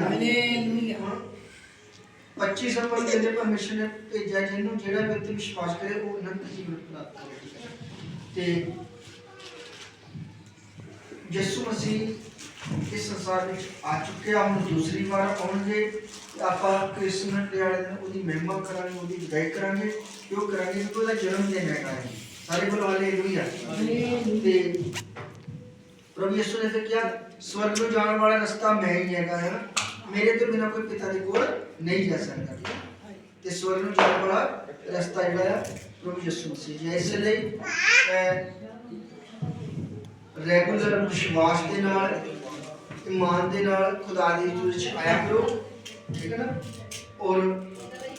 Hallelujah 25 ਸੰਬੰਧ ਦੇ ਪਰਮੇਸ਼ਰ ਨੇ ਭੇਜਿਆ ਜਿਹਨੂੰ ਜਿਹੜਾ ਵੀ ਉੱਤੇ ਵਿਸ਼ਵਾਸ ਕਰੇ ਉਹ ਅਨੰਤ ਜੀਵਨ ਪ੍ਰਾਪਤ ਕਰੇਗਾ ਤੇ ਯਿਸੂ ਮਸੀਹ ਇਸ ਸੰਸਾਰ ਵਿੱਚ ਆ ਚੁੱਕੇ ਆ ਹੁਣ ਦੂਸਰੀ ਵਾਰ ਆਉਣਗੇ ਆਪਾਂ ਕ੍ਰਿਸਮਸ ਦੇ ਵਾਲੇ ਦਿਨ ਉਹਦੀ ਮਹਿਮਾ ਕਰਾਂਗੇ ਉਹਦੀ ਵਿਦਾਈ ਕਰਾਂਗੇ ਕਿਉਂ ਕਰਾਂਗੇ ਕਿਉਂਕਿ ਉਹਦਾ ਜਨਮ ਦਿਨ ਹੈਗਾ ਹੈ। ਸਾਰੇ ਬੋਲੋ ਹਾਲੇਲੂਇਆ ਤੇ ਪ੍ਰਭੂ ਯਿਸੂ ਨੇ ਫਿਰ ਕਿਹਾ ਸਵਰਗ ਨੂੰ ਜਾਣ ਵਾਲਾ ਰਸਤਾ ਮੈਂ ਹੀ ਹੈਗਾ ਹੈ। ਮੇਰੇ ਤੋਂ ਬਿਨਾਂ ਕੋਈ ਪਿਤਾ ਦੇ ਕੋਲ ਨਹੀਂ ਜਾ ਸਕਦਾ ਤੇ ਸਵਰਗ ਨੂੰ ਜਾਣ ਵਾਲਾ ਰਸਤਾ ਜਿਹੜਾ ਹੈ ਪ੍ਰਭੂ ਯਿਸੂ ਮਸੀਹ ਜੀ ਹੈ। ਇਸ ਲਈ ਰੈਗੂਲਰ ਵਿਸ਼ਵਾਸ ਦੇ ਨਾਲ ਇਮਾਨ ਦੇ ਨਾਲ ਖੁਦਾ ਦੀ ਹਜ਼ੂਰ ਵਿੱਚ ਆਇਆ ਕਰੋ ਠੀਕ ਹੈ ਨਾ ਔਰ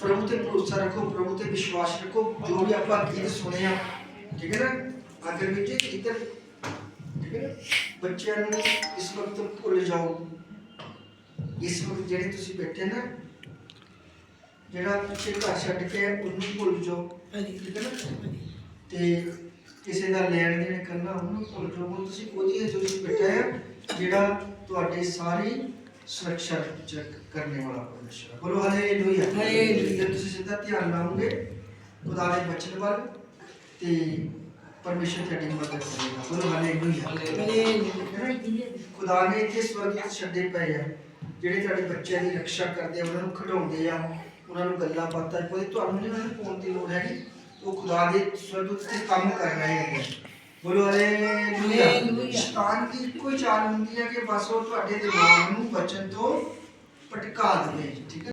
ਪ੍ਰਭੂ ਤੇ ਭਰੋਸਾ ਰੱਖੋ ਪ੍ਰਭੂ ਤੇ ਵਿਸ਼ਵਾਸ ਰੱਖੋ ਜੋ ਵੀ ਆਪਾਂ ਗੀਤ ਸੁਣੇ ਆ ਠੀਕ ਹੈ ਨਾ ਅਗਰ ਵਿੱਚ ਇਧਰ ਠੀਕ ਹੈ ਨਾ ਬੱਚਿਆਂ ਨੂੰ ਇਸ ਵਕਤ ਭੁੱਲ ਜਾਓ ਇਸ ਵਕਤ ਜਿਹੜੇ ਤੁਸੀਂ ਬੈਠੇ ਨਾ ਜਿਹੜਾ ਪਿੱਛੇ ਘਰ ਛੱਡ ਕੇ ਉਹਨੂੰ ਭੁੱਲ ਜਾਓ। ਠੀਕ ਹੈ ਨਾ? ਤੇ ਕਿਸੇ ਦਾ ਲੈਣ ਦੇਣ ਕਰਨਾ ਉਹਨੂੰ ਭੁੱਲ ਜਾਓ। ਹੁਣ ਤੁਸੀਂ ਉਹਦੀ ਹਜ਼ੂਰੀ ਬੈਠੇ ਆ ਜਿਹੜਾ ਤੁਹਾਡੀ ਸਾਰੀ ਸੁਰੱਖਿਆ ਚ ਕਰਨੇ ਵਾਲਾ ਪਰਮੇਸ਼ਰ ਹੈ। ਬੋਲੋ ਹਾਲੇਲੂਇਆ। ਹਾਲੇਲੂਇਆ। ਤੁਸੀਂ ਸਿੱਧਾ ਧਿਆਨ ਲਾਓਗੇ ਖੁਦਾ ਦੇ ਬਚਨ ਵੱਲ ਤੇ ਪਰਮੇਸ਼ਰ ਤੁਹਾਡੀ ਮਦਦ ਕਰੇਗਾ। ਬੋਲੋ ਹਾਲੇਲੂਇਆ। ਹਾਲੇਲੂਇਆ। ਖੁਦਾ ਨੇ ਇੱਥੇ ਸਵਰਗ ਛੱਡੇ ਪਏ ਆ। ਜਿਹੜੇ ਤੁਹਾਡੇ ਬੱਚਿਆਂ ਦੀ ਰੱਖਿਆ ਕਰਦੇ ਆ ਉਹਨਾਂ ਨੂੰ ਖਿਡਾਉਂਦੇ ਆ ਉਹਨਾਂ ਨੂੰ ਗੱਲਾਂ ਬਾਤਾਂ ਕੋਈ ਤੁਹਾਨੂੰ ਨਹੀਂ ਉਹਨਾਂ ਨੂੰ ਪਾਉਣ ਦੀ ਲੋੜ ਹੈਗੀ। ਉਹ ਖੁਦਾ ਦੇ ਸਵਰਗ ਉੱਤੇ ਕੰਮ ਕਰ ਰਹੇ ਹੈਗੇ ਬੋਲੋ ਹਾਲੇਲੂਇਆ। ਸ਼ੈਤਾਨ ਦੀ ਹੀ ਚਾਲ ਹੁੰਦੀ ਹੈ ਕਿ ਬਸ ਉਹ ਤੁਹਾਡੇ ਦਿਮਾਗ ਨੂੰ ਬਚਨ ਤੋਂ ਭਟਕਾ ਦੇਵੇ ਠੀਕ ਹੈ?